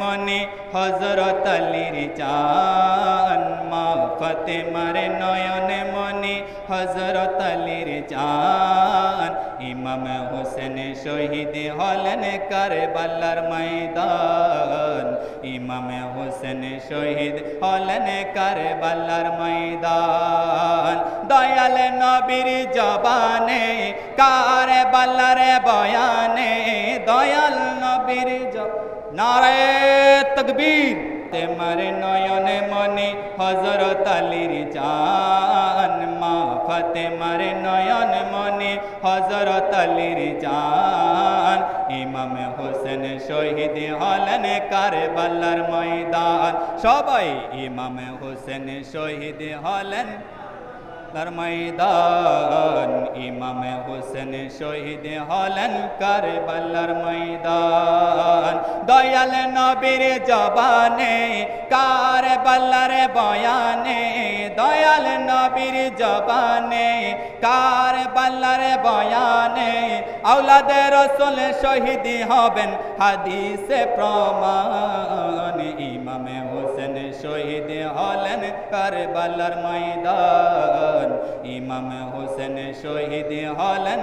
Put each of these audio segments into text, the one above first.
মনে হজরত আলীর চান মা ফতেমার নয়নে মনে হজরত আলীর চান ইমাম হোসেন শহীদ হলেন কারবালার ময়দান, ইমাম হোসেন শহীদ হলেন কারবালার ময়দান। দয়াল নবীর জবানে, কারবালার বয়ানে, দয়াল নবীর জবানে নারে তকবীর তেমার নয়নে মনে হজরত আলীর জান মা ফতেমার নয়ন মনে হজরত আলীর জান ইমাম হোসেন শহীদ হলেন কারবালার ময়দান সবাই ইমাম হোসেন শহীদ হলেন তার ময়দান ইমাম হোসেন শহীদ হলেন কারবালার ময়দান দয়াল নবীর জবানে কারবালার বয়ানে? দয়াল নবীর জবানে কারবালার বয়ানে? আওলাদে রসুল শহীদ হবেন হাদিসে প্রমাণ। ইমাম হোসেন শহীদ হলেন কারবালার ময়দান। ইমাম হোসেন শহীদ হলেন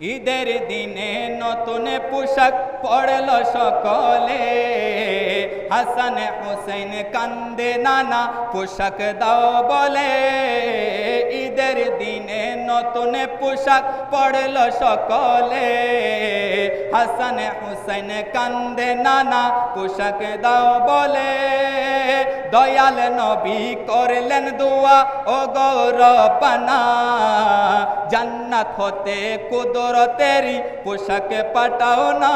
ঈদের দিনে নতুন পোশাক পড়ল সকলে। হাসান হোসেন কান্দে নানা পোশাক দাও বলে। ঈদের দিনে নতুন পোশাক পড়ল সকলে। হাসান হুসেন কান্দে নানা পোশাক দাও বলে। দয়াল নবী করলেন দোয়া, ও গৌরবানা। জান্নাত হতে কুদরতেরি পোশাক পাঠাও না।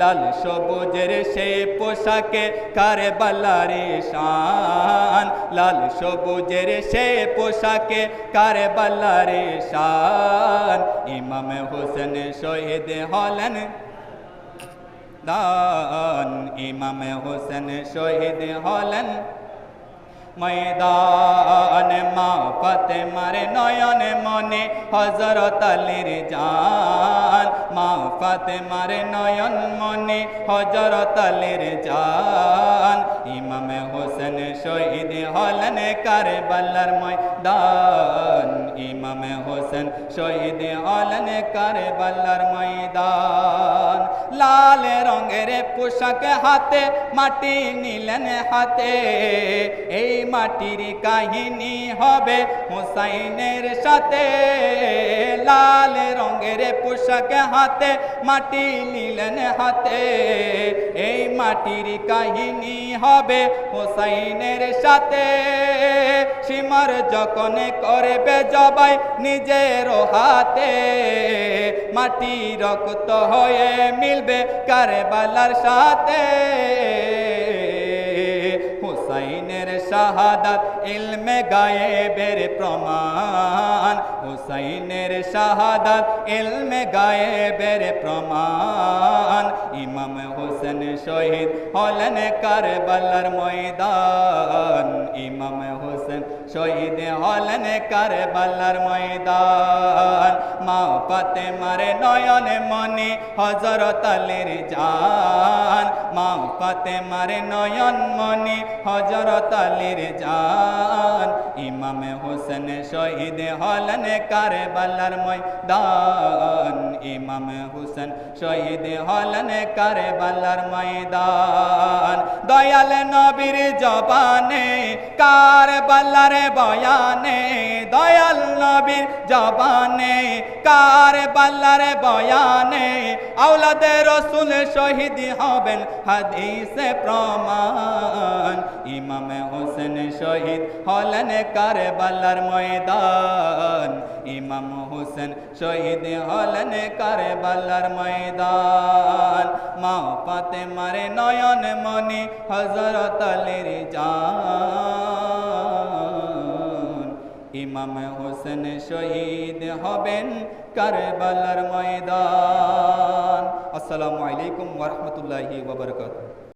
লাল সবুজের সে পোশাকে কারে বালারে শান। লাল সবুজের সে পোশাকে কারে বালারে শান। ইমাম হোসেন শহীদ হলেন দান ইমাম হোসেন শহীদ হলেন। ময়দান মা ফাতেমার নয়ন মনে হজরত আলীর জান মা ফাতেমার নয়ন মনে হজরত আলীর জান ইমাম হোসেন শহীদ হলেন কারবালার ময়দান, ইমাম হোসেন শহীদ হলেন কারবালার ময়দান। লাল রঙের পোশাক হাতে, মাটি নিলেন হাতে, এই মাটির কাহিনী হবে হুসাইনের সাথে। লাল রঙের পোশাক হাতে, মাটি নিলেন হাতে। এই মাটির কাহিনী হবে হুসাইনের সাথে। সীমার যখন করবে জবাই নিজের হাতে। মাটি রক্ত হয়ে মিলবে কারবালার সাথে। হুসাইনের শাহাদাত ইলমে গায়েবের প্রমাণ। হুসাইনের শাহাদাত ইলমে গায়েবের প্রমাণ। ইমাম হোসেন শহীদ হলেন কারবালার ময়দান। ইমাম হোসেন শহীদ হলেন কারবালার ময়দান। মা পাতে মারে নয়ন মনে হজরত আলীর জান। মা পাতে মারে নয়ন মনে হজরত আলীর জান, ইমাম হোসেন শহীদ হলেন কারবালার ময়দান। ইমাম হোসেন শহীদ হলেন কারবালার ময়দান। দয়াল নবীর জবানে, কারবালার বয়ানে, দয়াল নবীর জবানে, কারবালার বয়ানে, আওলাদে রসুল শহীদ হবেন হাদিসে প্রমাণ। ইমাম হোসেন শহীদ হলেন কারবালার ময়দান। ইমাম হোসেন শহীদ হলেন কারবালার ময়দান। মা পাতে মারে নয়ন মনি হজরত আলীর জান। ইমাম হোসেন শহীদ হবেন কারবালার ময়দান। আসসালামু আলাইকুম ওরহমতুল্লাহি ওবরকাতুহ